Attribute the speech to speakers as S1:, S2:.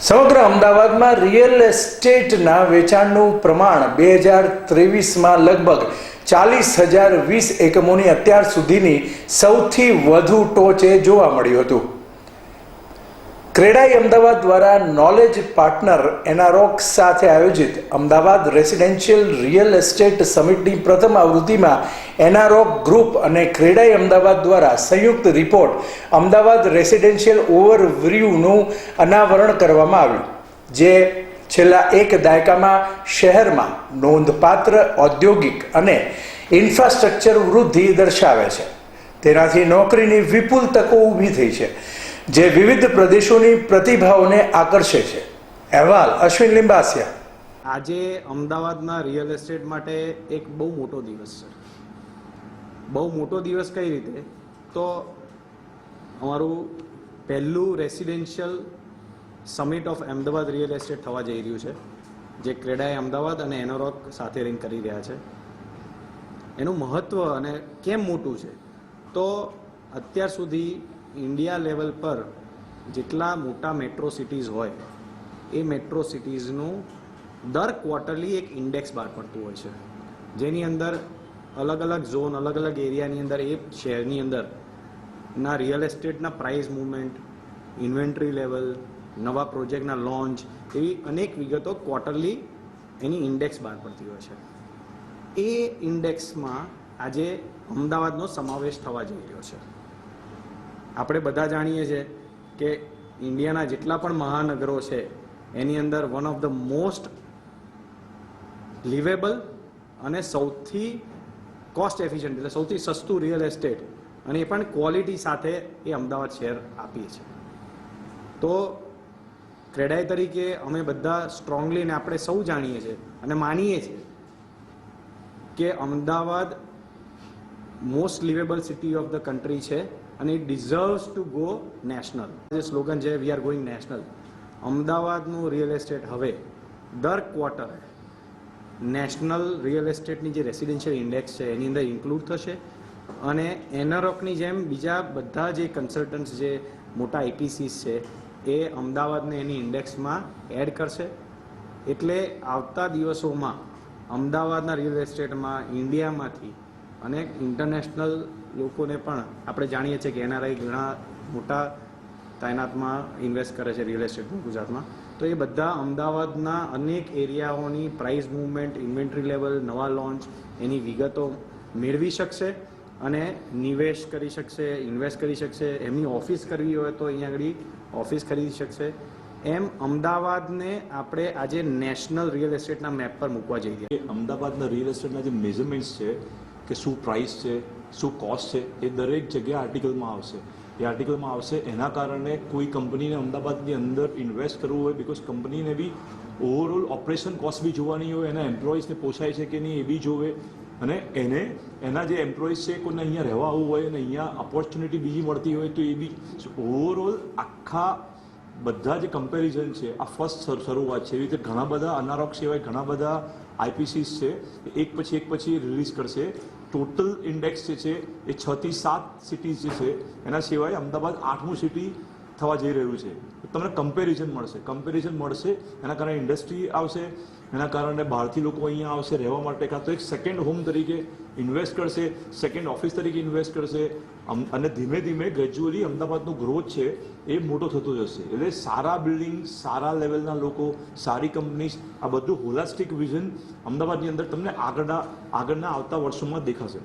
S1: સમગ્ર અમદાવાદમાં રિયલ એસ્ટેટના વેચાણનું પ્રમાણ બે હજાર ત્રેવીસમાં લગભગ ચાલીસ હજાર વીસ એકમોની અત્યાર સુધીની સૌથી વધુ ટોચે જોવા મળ્યું હતું. ક્રેડાઈ અમદાવાદ દ્વારા નોલેજ પાર્ટનર એનારોક સાથે આયોજિત અમદાવાદ રેસિડેન્શિયલ રિયલ એસ્ટેટ સમિટની પ્રથમ આવૃત્તિમાં એનારોક ગ્રુપ અને ક્રેડાઈ અમદાવાદ દ્વારા સંયુક્ત રિપોર્ટ અમદાવાદ રેસિડેન્શિયલ ઓવરવ્યુનું અનાવરણ કરવામાં આવ્યું, જે છેલ્લા એક દાયકામાં શહેરમાં નોંધપાત્ર ઔદ્યોગિક અને ઇન્ફ્રાસ્ટ્રક્ચર વૃદ્ધિ દર્શાવે છે. તેનાથી નોકરીની વિપુલ તકો ઊભી થઈ છે. જે વિવિધ પ્રદેશોની પ્રતિભાઓને આકર્ષે છે. અહેવાલ અશ્વિન લિંબાસિયા.
S2: આજે અમદાવાદના રિયલ એસ્ટેટ માટે એક બહુ મોટો દિવસ છે. બહુ મોટો દિવસ કઈ રીતે? તો અમારું પહેલું residential summit of Ahmedabad real estate થવા જઈ રહ્યું છે, જે ક્રેડાએ અમદાવાદ અને એનોરોક સાથે રિંગ કરી રહ્યા છે. એનું મહત્ત્વ અને કેમ મોટું છે? તો અત્યાર સુધી ઇન્ડિયા લેવલ પર જેટલા મોટા મેટ્રો સિટીઝ હોય, એ મેટ્રો સિટીઝનું દર ક્વાર્ટરલી એક ઇન્ડેક્સ બહાર પડતું હોય છે. જેની અંદર અલગ અલગ ઝોન અલગ અલગ એરિયાની અંદર, એ શહેરની અંદર ના રિયલ એસ્ટેટના પ્રાઇસ મૂવમેન્ટ ઇન્વેન્ટરી લેવલ નવા પ્રોજેક્ટના લોન્ચ એવી અનેક વિગતો ક્વાર્ટરલી એની ઇન્ડેક્સ બહાર પડતી હોય છે. એ ઇન્ડેક્સમાં આજે અમદાવાદનો સમાવેશ થવા જઈ રહ્યો છે. આપણે બધા જાણીએ છીએ કે ઇન્ડિયાના જેટલા પણ મહાનગરો છે, એની અંદર one of the most livable અને સૌથી કોસ્ટ એફિશિયન્ટ એટલે સૌથી સસ્તું રિયલ એસ્ટેટ અને એ પણ ક્વોલિટી સાથે એ અમદાવાદ શહેર આપીએ છીએ. તો ક્રેડાઈ તરીકે અમે બધા સ્ટ્રોંગલી ને આપણે સૌ જાણીએ છીએ અને માનીએ છીએ કે Ahmedabad most livable city of the country છે. અને it deserves to go national જે સ્લોગન છે વી આર ગોઈંગ નેશનલ અમદાવાદનું રિયલ એસ્ટેટ હવે, દર ક્વાર્ટરે નેશનલ રિયલ એસ્ટેટની જે રેસિડેન્શિયલ ઇન્ડેક્સ છે, એની અંદર ઇન્ક્લુડ થશે. અને એનરોકની જેમ બીજા બધા જે કન્સલ્ટન્ટ્સ જે મોટા આઈપીસીસ છે, એ અમદાવાદને એની ઇન્ડેક્સમાં એડ કરશે. એટલે આવતા દિવસોમાં અમદાવાદના રિયલ એસ્ટેટમાં ઇન્ડિયામાંથી અને ઇન્ટરનેશનલ લોકોને પણ આપણે જાણીએ છીએ કે એનઆરઆઈ ઘણા મોટા તાયનાતમાં ઇન્વેસ્ટ કરે છે રિયલ એસ્ટેટમાં ગુજરાતમાં. તો એ બધા અમદાવાદના અનેક એરિયાઓની પ્રાઇસ મૂવમેન્ટ ઇન્વેન્ટરી લેવલ નવા લોન્ચ એની વિગતો મેળવી શકશે અને નિવેશ કરી શકશે ઇન્વેસ્ટ કરી શકશે. એમની ઓફિસ કરવી હોય તો અહીંયા આગળ ઓફિસ ખરીદી શકશે. એમ અમદાવાદને આપણે આજે નેશનલ રિયલ એસ્ટેટના મેપ પર મૂકવા
S3: જઈએ અમદાવાદના રિયલ એસ્ટેટના જે મેઝરમેન્ટ્સ છે કે શું પ્રાઇસ છે, શું કોસ્ટ છે, એ દરેક જગ્યાએ આર્ટિકલમાં આવશે. એ આર્ટિકલમાં આવશે એના કારણે કોઈ કંપનીને અમદાવાદની અંદર ઇન્વેસ્ટ કરવું હોય બિકોઝ કંપનીને બી ઓવરઓલ ઓપરેશન કોસ્ટ બી જોવાની હોય, એના એમ્પ્લોઈઝને પોસાય છે કે નહીં એ બી જોવે. અને એને, એના જે એમ્પ્લોઈઝ છે કોઈને અહીંયા રહેવા આવવું હોય અને અહીંયા ઓપોર્ચ્યુનિટી બીજી મળતી હોય તો એ બી. ઓવરઓલ આખા બધા જે કમ્પેરિઝન છે, આ ફર્સ્ટ શરૂઆત છે. એવી રીતે ઘણા બધા અનારોક સિવાય ઘણા બધા આઈપીસીસ છે એક પછી એક પછી રિલીઝ કરશે. ટોટલ ઇન્ડેક્સ જે છે, એ છથી સાત સિટીઝ જે છે, એના સિવાય અમદાવાદ આઠમું સિટી થવા જઈ રહ્યું છે. તમને કમ્પેરિઝન મળશે. કમ્પેરિઝન મળશે, એના કારણે ઇન્ડસ્ટ્રી આવશે, એના કારણે બહારથી લોકો અહીંયા આવશે રહેવા માટે. કાં તો એક સેકન્ડ હોમ તરીકે ઇન્વેસ્ટ કરશે સેકન્ડ ઓફિસ તરીકે ઇન્વેસ્ટ કરશે. અને ધીમે ધીમે ગ્રેજ્યુઅલી અમદાવાદનો ગ્રોથ છે એ મોટો થતો જશે. એટલે સારા બિલ્ડિંગ સારા લેવલના લોકો, સારી કંપનીઝ આ બધું હોલાસ્ટિક વિઝન અમદાવાદની અંદર તમને આગળના આગળના આવતા વર્ષોમાં દેખાશે.